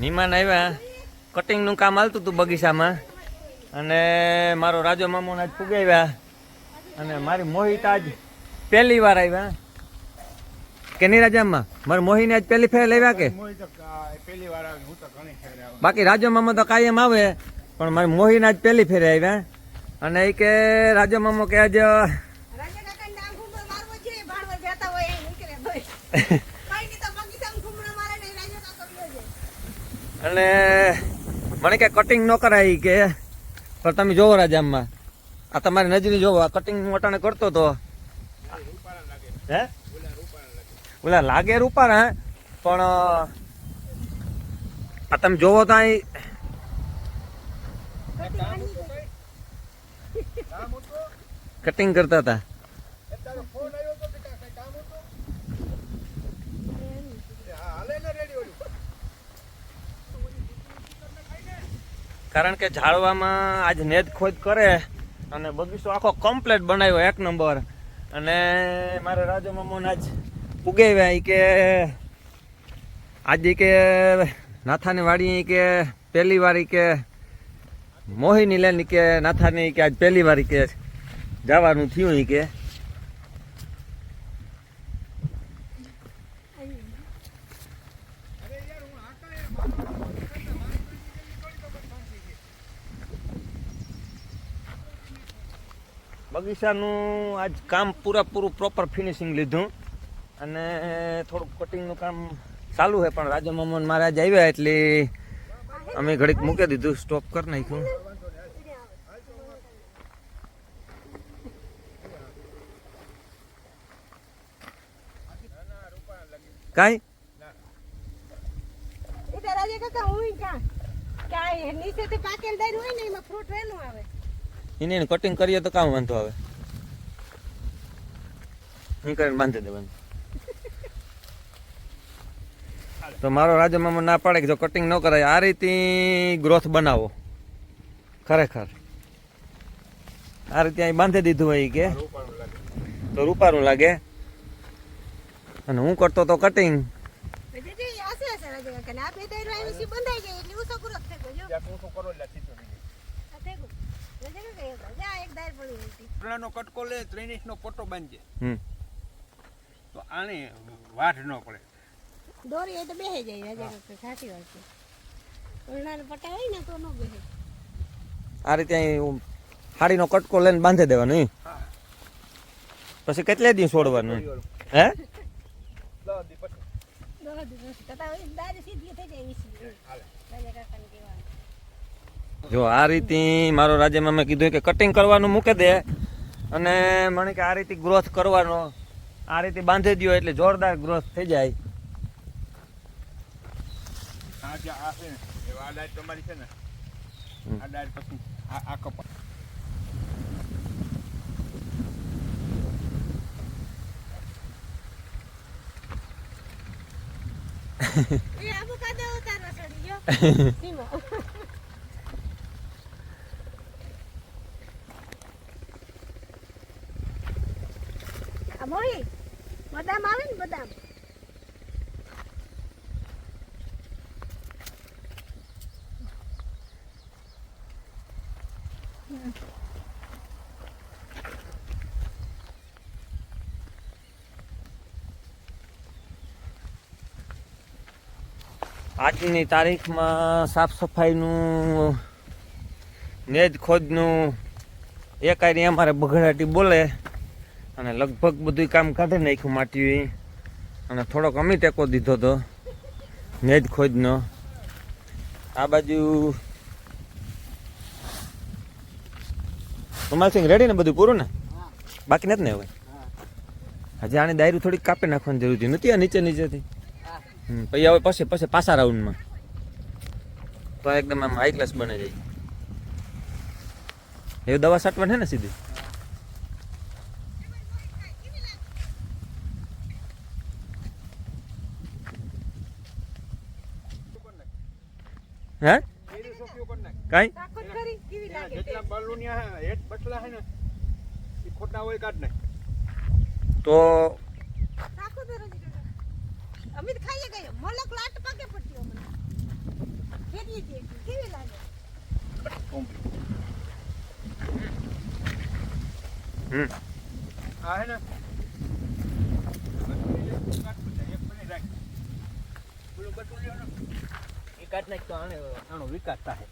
મહેમાન આવ્યા. કટિંગનું કામ હાલતું હતું બગીચામાં. અને મારો રાજો મામો આજ ફુગાવ્યા. અને મારી મોહિત આજ પહેલી વાર આવ્યા. કે નહીં રાજામાં મારી મોહિને આજ પહેલી ફેર લેવા કે? બાકી રાજો મામો તો કાયમ આવે પણ મારી મોહિને આજ પહેલી ફેરે આવ્યા. અને એ કે રાજો મામો કે આજ રાજા કાકાને આમ ઘૂમરો મારવો છે, ભાણવડ જતા હોય એ નીકળે ભાઈ. કાંઈ નહીં તો બગીચામાં ઘૂમરો મારે ને રાજા કાકો લ્યો છે. અને મને કે કટિંગ ન કરાય કે. પણ તમે જોવો રાજામાં આ તમારી નજરે જોવો આ કટિંગ મોટાને કરતો તો. હે? ઓલા લાગે રૂપારા પણ આ તમે જોવો તો અહીં. કટિંગ કરતા હતા તારો ફોન આવ્યો તો કે કાંઈ કામ હતું હા હાલે ને રેડી ઓલું કારણ કે ઝાડવામાં આજ નેદ ખોદ કરે અને બગીચો આખો કમ્પ્લેટ બનાવ્યો એક નંબર. અને મારે રાજો મામોને આજ ઉગાવ્યા કે આજે કે નાથાની વાડી કે પહેલી વારી કે મોહિની લેન કે નાથાની કે આજ પહેલી વારી કે જવાનું થયું કે. બગીચાનું આજ કામ પૂરેપૂરું પ્રોપર ફિનિશિંગ લીધું. અને થોડુંક કટિંગનું કામ ચાલુ છે, પણ રાજા મોહન મહારાજ આવ્યા એટલે અમે ઘડીક મૂકી દીધું. સ્ટોપ કરી નાખ્યું. કાંઈ? નીચેથી પાકેલ ડાયર હોય ને, એમાં ફ્રૂટ વહેલું આવે. એને કટિંગ કરીએ તો કામ વાંધો આવે. હું કરીને બાંધી દેવાનું તો મારો રાજા મામા ના પાડે કે જો કટિંગ ન કરાય આ રીતે ગ્રોથ બનાવો. ખરેખર. આ રીતે અહીં બાંધી દીધું હોય કે. તો રૂપારું લાગે. અને હું કરતો તો કટિંગ બંધાઈ જાય એટલે ઓછો growth થઈ ગયો. જો, ત્યાં તું શું કરો એટલે સીધો નીકળે. આ થઈ ગયું. રાજા એક પડી છે. કટકો લે ત્રણ ઇંચનો પોટો બાંધજે. હમ. તો આને વાઢ ન પડે. દોરી એ તો બેહી જાય રાજા સાચી વાત છે. ઓરડાના પટાવી હોય ને તો ન બેહે. આ રીતે અહીં હાડીનો કટકો લઈને બાંધી દેવાનો. પછી કેટલે દી છોડવાનું? હે? દસ દી પછી. દોરા દિવસ કરતા દાદી સીધી થઈ જાય હાલે. કાકાને કહેવાનું. જો આ રીતે મારો રાજ્યમાં મેં કીધું કે કટિંગ કરવાનું મૂકે દે અને મને કે આ રીતે ગ્રોથ કરવાનો. આ રીતે બાંધી દ્યો એટલે જોરદાર ગ્રોથ થઈ જાય. આ જે આ છે ને એ આ ડાયર તમારી છે ને હમ. આ ડાયર પછી આ આ કપા એ આબુ કાદે ઉતારવા ચડી ગયો સીમા આ મોહી બદામ આવે ને બદામ? આજની તારીખમાં સાફ સફાઈનું, નેજ ખોદનું એક આરી અમારે બગડાટી બોલે. અને લગભગ બધું કામ કાઢી નાખ્યું માટી અને થોડોક અમે ટેકો દીધો તો. નેજ ખોજનો આ બાજુ તમારે સિંહ રેડી ને બધું પૂરું ને? બાકી નથી ને હવે? હજી આની દાયરું થોડીક કાપી નાખવાની જરૂર છે નથી આ નીચે નીચેથી? પછી હવે પછી પછી પાછા રાઉન્ડમાં. તો એકદમ આમ હાઈ ક્લાસ બને જાય. એ દવા છાંટવાની છે ને સીધી હે એરી સોફીઓ કરી નાખ કાંઈ તાકોત કરી કેવી એના લાગે જેટલા બલુનિયા હે હેઠ બટલા હે ને એ ખોટા હોય કાઢ નાખ તો તાકોત રાજા કાકા અમે તો ખાઈએ ગયો મલક લાટ પાકે પડતી મને ફેરવી હતી કેવી લાગે હમ હે ને બટુલિયો કાટ બધા, એક બની રાખ. પેલું બટુલી કાટ નાખ તો આને આનો વિકાસ થાય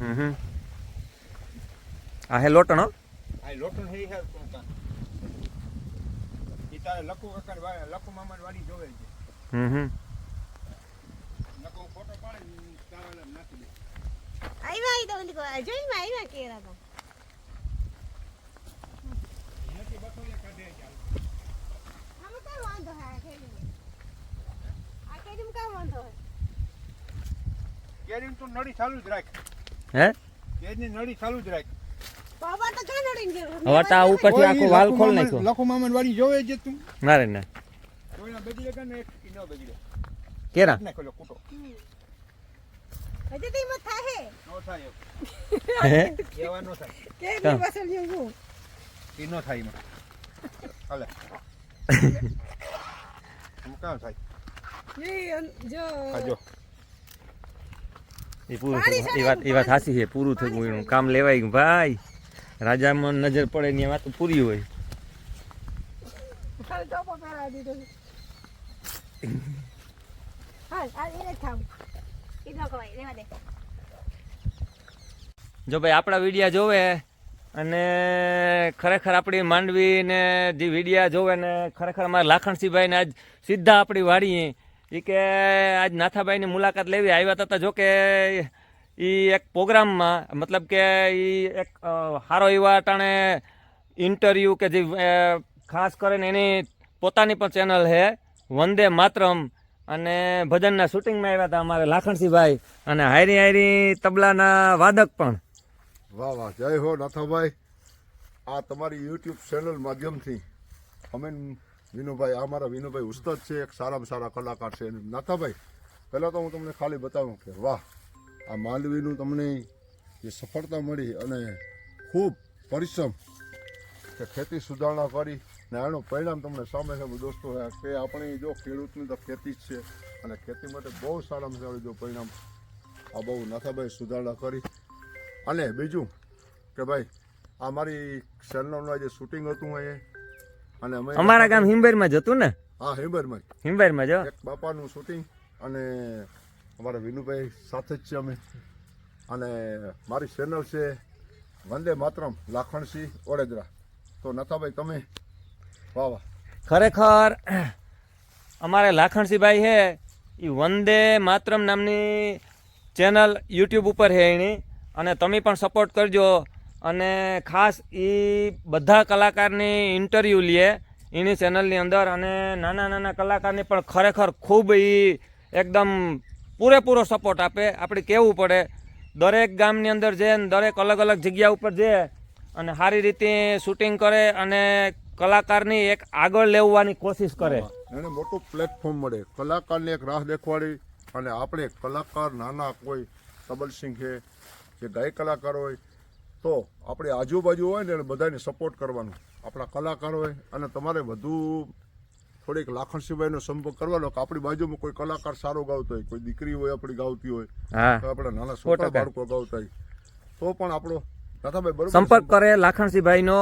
હમ. હમ આ હે લોટણ હો? આ લોટણ હે હે કોણ ઈ તારે લખુ કાકા લખુ મામા વાડી જોવે છે. હમ હમ. લખુ ફોટો પાડે તારે નાખી દે. આવ્યા ઈ તો ઓલી જોઈ માં આવ્યા કેરા તો નથી કાઢે ચાલ કાંઈ વાંધો હે આ કેરીમાં કાંઈ વાંધો હે? કેરી તું નળી ચાલુ જ રાખ. હે? કેરીની નળી ચાલુ જ રાખ. બાબા તો ક્યાં નડીને ગયો? હવે તા ઉપરથી આખો વાલ ખોલ નાખ્યો. લખો મામન વાડી જોવે છે તું. ના રે ના. કોઈના બગીડે કે ને એક ઈ ન બગીડે કેરા? નાખો લો કૂટો. હજી તો ઈમાં થાહે નો થાય. હે? નો થાય. કાં? વસૂલ્યું હું. ઈ નો થાય એમાં. હાલે. હું કાં થાય. જો. જો. એ પૂરું થયું. એ વાત એ વાત સાચી છે પૂરું થયું એનું. કામ લેવાય ગયું ભાઈ? રાજામાં નજર પડે ને વાત પૂરી હોય. જ ભાઈ આપણા વિડીયા જોવે અને ખરેખર આપણી માંડવી ને જે વિડીયા જોવે ને ખરેખર અમારા લાખણસિંહભાઈને આજ સીધા આપણી વાડીએ એ કે આજ નાથાભાઈની મુલાકાત લેવી આવ્યા હતા જો કે એ એક પ્રોગ્રામમાં, મતલબ કે એ એક સારો એવા ટાણે ઇન્ટરવ્યૂ કે જે ખાસ કરીને એની પોતાની પણ ચેનલ છે વંદે માતરમ. અને ભજનના શૂટિંગમાં આવ્યા હતા અમારે લાખણસિંહભાઈ અને હાયરી હાયરી તબલાના વાદક પણ. વાહ વાહ, જય હો નાથાભાઈ આ તમારી યુટ્યુબ ચેનલ માધ્યમથી અમે વિનુભાઈ, આ મારા વિનુભાઈ ઉસ્તાદ છે, એક સારામાં સારા કલાકાર છે. નાથાભાઈ, પહેલાં તો હું તમને ખાલી બતાવું કે વાહ, આ માંડવીનું તમને જે સફળતા મળી અને ખૂબ પરિશ્રમ કે ખેતી સુધારણા કરી ને એનું પરિણામ તમને સામે સામે દોસ્તો કે આપણી જો ખેડૂતની તો ખેતી જ છે અને ખેતી માટે બહુ સારામાં સારું જો પરિણામ આ બહુ નાથાભાઈ સુધારણા કરી. અને બીજું કે ભાઈ, આ મારી ચેનલનું જે શૂટિંગ હતું અહીં અને અમે અમારા ગામ હિંબેરમાં જ હતું ને? હા હિંબેરમાં હિંબેરમાં જો બાપાનું શૂટિંગ અને અમારા વિનુભાઈ સાથે જ છે અમે. અને મારી ચેનલ છે વંદે માતરમ લાખણસિંહ ઓડેદરા તો નથાભાઈ તમે? વાહ વાહ. ખરેખર અમારે લાખણસિંહભાઈ છે એ વંદે માતરમ નામની ચેનલ યુટ્યુબ ઉપર છે એની. અને તમે પણ સપોર્ટ કરજો. અને ખાસ એ બધા કલાકારની ઇન્ટરવ્યૂ લે એની ચેનલની અંદર અને નાના નાના કલાકારને પણ ખરેખર ખૂબ એ એકદમ પૂરેપૂરો સપોર્ટ આપે. આપણે કહેવું પડે, દરેક ગામની અંદર જે દરેક અલગ અલગ જગ્યા ઉપર જે અને સારી રીતે શૂટિંગ કરે અને કલાકારની એક આગળ લેવાની કોશિશ કરે. એને મોટું પ્લેટફોર્મ મળે. કલાકારને એક રાહ દેખવાડી અને આપણે કલાકાર નાના કોઈ તબલસિંહ છે, જે ગાય કલાકાર હોય તો આપણે આજુબાજુ હોય ને એને બધાને સપોર્ટ કરવાનો. આપણા કલાકાર હોય અને તમારે વધુ થોડીક લાખણસિંહભાઈનો સંપર્ક કરવાનો કે આપણી બાજુમાં કોઈ કલાકાર સારો ગાવતો હોય કોઈ દીકરી હોય આપણી ગાવતી હોય તો આપણા નાના છોટા બાળકો ગાવતા હોય. તો પણ આપણો દાદાભાઈ બરોબર સંપર્ક કરે લાખણસિંહભાઈનો.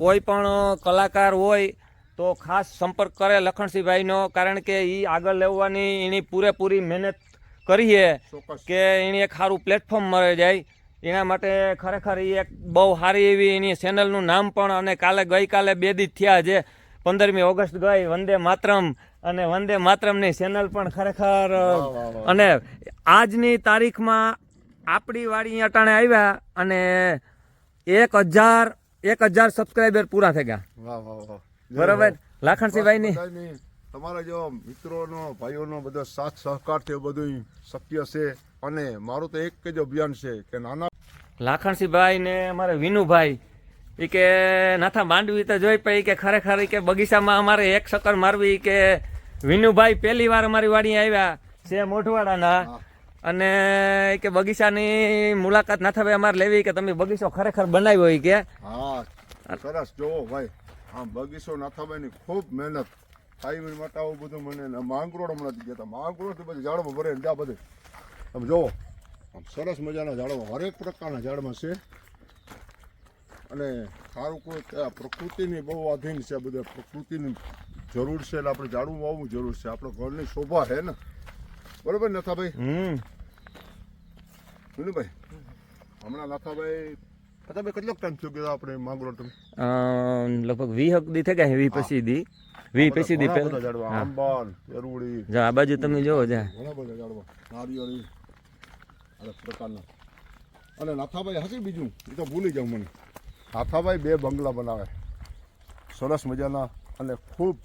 કોઈ પણ કલાકાર હોય તો ખાસ સંપર્ક કરે લખણસિંહભાઈનો કારણ કે એ આગળ લેવાની એની પૂરેપૂરી મહેનત કરીએ કે એને એક સારું પ્લેટફોર્મ મળે જાય. એના માટે ખરેખર એ એક બહુ સારી એવી એની ચેનલનું નામ પણ અને કાલે ગઈકાલે બે દી થયા છે. પંદરમી ઓગસ્ટ ગઈ વંદે માતરમ અને વંદે માતરમની ચેનલ પણ ખરેખર. અને આજની તારીખમાં આપણી વાડી અટાણે આવ્યા અને એક હજાર એક હજાર સબસ્ક્રાઈબર પૂરા થઈ ગયા બરોબર? લાખણસિંહભાઈની તમારા જેવા મિત્રોનો ભાઈઓનો બધો સાથ સહકાર થયો બધું શક્ય છે. અને મારું તો એક જ અભિયાન છે કે નાના લાખણસિંહભાઈ ને અમારે વિનુભાઈ એ કે નાથા માંડવી તો જોઈ પઈ કે ખરેખર કે બગીચામાં અમારે એક ચક્કર મારવી કે વિનુભાઈ પહેલી વાર અમારી વાડી આવ્યા છે મોઢવાડાના. અને કે બગીચાની મુલાકાત નાથાભાઈ અમારે લેવી કે તમે બગીચો ખરેખર બનાવ્યો હોય કે. હા સરસ. જોવો ભાઈ આમ બગીચો નાથાભાઈની ખૂબ મહેનત. ટાઈમ માટે આવું બધું મને માંગરોળ હમણાં ગયા હતા માંગરોળ બધું ઝાડમાં ભરે ત્યાં બધે. તમે જુઓ આમ સરસ મજાના ઝાડવા હરેક પ્રકારના ઝાડમાં છે. અને સારું કોઈ પ્રકૃતિની બહુ આધીન છે બધા પ્રકૃતિની જરૂર છે એટલે આપણે ઝાડવું વાવવું જરૂર છે. આપણે ઘરની શોભા છે ને. બરોબર ને નથાભાઈ? હમ. ભાઈ હમણાં નાથાભાઈ નથાભાઈ કેટલોક ટાઈમ થયો ગયો આપણે માંગરો તમે? લગભગ વી હક દી થઈ વી પછી દી. વી પછી દી. આંબાન પેરુડી જો આ બાજુ તમે જોવો જા. ઘણા બધા ઝાડવા. નારિયેળી. અલગ પ્રકારના. અને નાથાભાઈ હશે બીજું? એ તો ભૂલી જાઉં મને. નાથાભાઈ બે બંગલા બનાવે. સરસ મજાના અને ખૂબ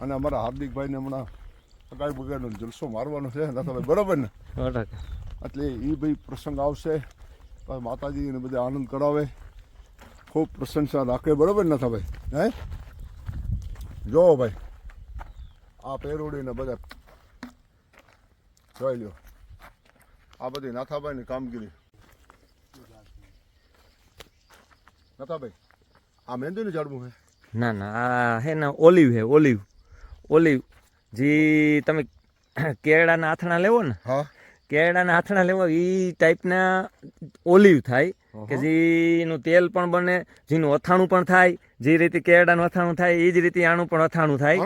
અને અમારા હાર્દિકભાઈને હમણાં અગાઈ બગાડનો જલસો મારવાનો છે નાથાભાઈ બરાબર ને? એટલે એ ભાઈ પ્રસંગ આવશે માતાજીને બધે આનંદ કરાવે. ખૂબ પ્રશંસા રાખે બરાબર ને ભાઈ હે? જો ભાઈ આ પેરોડીને બધા જોઈ લ્યો. આ બધી નાથાભાઈની કામગીરી નાથાભાઈ આ મહેંદીનું ઝાડવું છે ના ના આ હે ને ઓલિવ હે ઓલિવ ઓલિવ જે તમે કેળાના આથણા લેવો ને? હા. કેળાના આથણા લેવો એ ટાઈપના ઓલિવ થાય. કે. જેનું તેલ પણ બને જેનું અથાણું પણ થાય જે રીતે કેળાનું અથાણું થાય એ જ રીતે આનું પણ અથાણું થાય.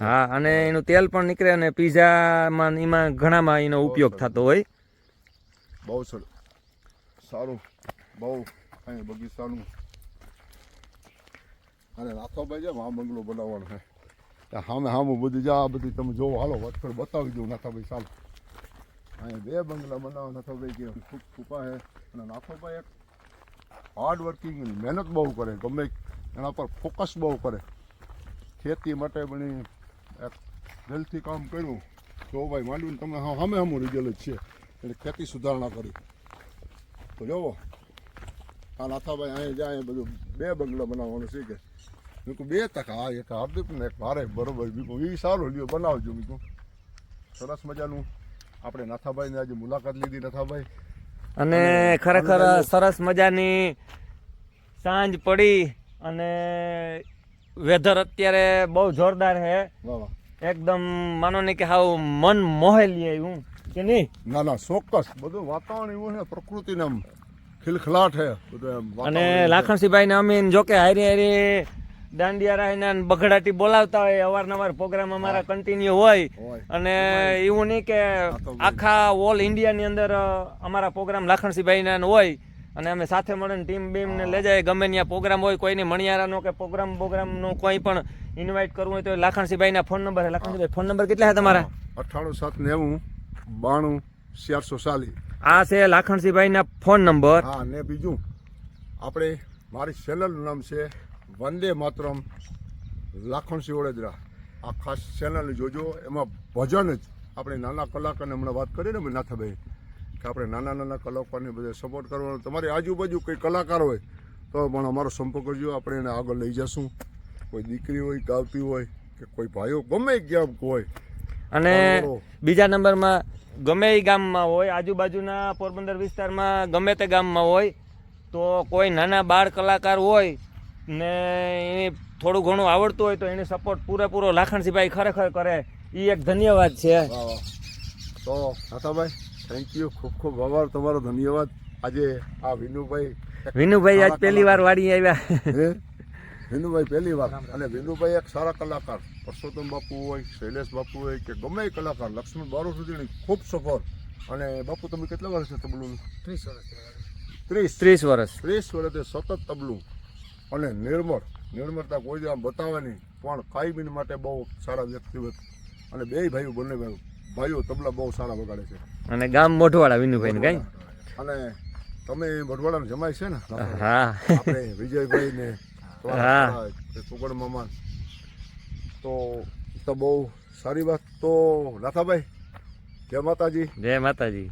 હા અને એનું તેલ પણ નીકળે અને પીઝામાં એમાં ઘણામાં એનો ઉપયોગ થતો હોય. બહુ સારું બહુ. અહીં બગીચાનું. અને નાથાભાઈ છે આ બંગલો બનાવવાનો છે. સામે સામું બધી જા બધી તમે જોવો, હાલો વચખડ બતાવી દઉં નાથાભાઈ ચાલો. અહીંયા બે બંગલા બનાવવા નાથાભાઈ કે ખૂબ કૃપા છે. અને નાથાભાઈ એક હાર્ડ વર્કિંગ મહેનત બહુ કરે, ગમે એના પર ફોકસ બહુ કરે. ખેતી માટે બની એક દિલથી કામ કર્યું. જો ભાઈ માંડવીને તમે સામે સામું રિઝલ્ટ છે એટલે ખેતી સુધારણા કરી. તો જોવો આ નાથાભાઈ અહીંયા જાય બધું બે બંગલા બનાવવાનું છે કે. મેં કહું બે તક હા એક હાર્દિક ને એક મારે બરોબર. મેં એ સારું લ્યો બનાવજો. મેં સરસ મજાનું. આપણે નાથાભાઈને આજે મુલાકાત લીધી નાથાભાઈ. અને ખરેખર સરસ મજાની સાંજ પડી અને વેધર અત્યારે બહુ જોરદાર છે. વાહ વાહ. એકદમ માનો ને કે હાવ મન મોહેલી આવ્યું કે નહીં? ના ના ચોક્કસ. બધું વાતાવરણ એવું છે પ્રકૃતિને આમ ખિલખલાટ છે બધું અને લાખણસિંહભાઈ ને અમે જો કે હારી હારી દાંડિયા રાયના બગડાટી બોલાવતા હોય અવારનવાર પ્રોગ્રામ અમારા કન્ટિન્યુ હોય. અને એવું નહીં કે આખા ઓલ ઇન્ડિયાની અંદર અમારા પ્રોગ્રામ લાખણસિંહભાઈના ન હોય. અને અમે સાથે મળીને ટીમ બીમ ને લઈ જાય. ગમે ત્યાં પ્રોગ્રામ હોય કોઈની મણિયારાનો કે પ્રોગ્રામ પ્રોગ્રામનો કોઈ પણ ઇન્વાઇટ કરવું હોય તો લાખણસીભાઈના ફોન નંબર છે. લાખણસિંહભાઈ ફોન નંબર કેટલા છે તમારા? અઠ્ઠાણું સાત નેવું બાણું ચારસો ચાલીસ. આ છે લાખણસીભાઈના ફોન નંબર હા ને બીજું આપણે મારી ચેનલનું નામ છે વંદે માતરમ લાખણસિંહ વડોદરા. આ ખાસ ચેનલ જોજો. એમાં ભજન જ. આપણે નાના કલાકારને હમણાં વાત કરી ને નાથાભાઈ કે આપણે નાના નાના કલાકારને બધા સપોર્ટ કરવાનો. તમારી આજુબાજુ કોઈ કલાકાર હોય તો પણ અમારો સંપર્ક કરજો. આપણે એને આગળ લઈ જશું. કોઈ દીકરી હોય ગાવતી હોય કે કોઈ ભાઈઓ ગમે ક્યાં હોય. અને બીજા નંબરમાં ગમે એ ગામમાં હોય આજુબાજુના પોરબંદર વિસ્તારમાં ગમે તે ગામમાં હોય તો કોઈ નાના બાળ કલાકાર હોય ને એને થોડું ઘણું આવડતું હોય તો એને સપોર્ટ પૂરેપૂરો લાખણસિંહભાઈ ખરેખર કરે. એ એક ધન્યવાદ છે. તો નાથાભાઈ? થેન્ક યુ ખૂબ ખૂબ આભાર તમારો. ધન્યવાદ. આજે આ વિનુભાઈ વિનુભાઈ આજ પહેલી વાર વાડી આવ્યા. વિનુભાઈ પહેલી વાર. અને વિનુભાઈ એક સારા કલાકાર. પરસોત્તમ બાપુ હોય શૈલેષ બાપુ હોય કે ગમે કલાકાર લક્ષ્મણ બારો સુધીની ખૂબ સફર. અને બાપુ તમે કેટલા વર્ષે છે તબલું? ત્રીસ વર્ષ ત્રીસ. ત્રીસ વર્ષ. ત્રીસ વર્ષે સતત તબલું. અને નિર્મળ. નિર્મળતા કોઈ દી આમ બતાવે નહીં. પણ કાયમીન માટે બહુ સારા વ્યક્તિગત અને બે ભાઈઓ બંને ભાઈઓ. ભાઈઓ તબલા બહુ સારા વગાડે છે. અને ગામ મોઢવાડા વિનુભાઈ કઈ? અને તમે મોઢવાડા જમાય છે ને? હા. આપણે વિજયભાઈ ને હા. સુગડ મામા. તો તો બહુ સારી વાત. તો નાથાભાઈ જય માતાજી. જય માતાજી.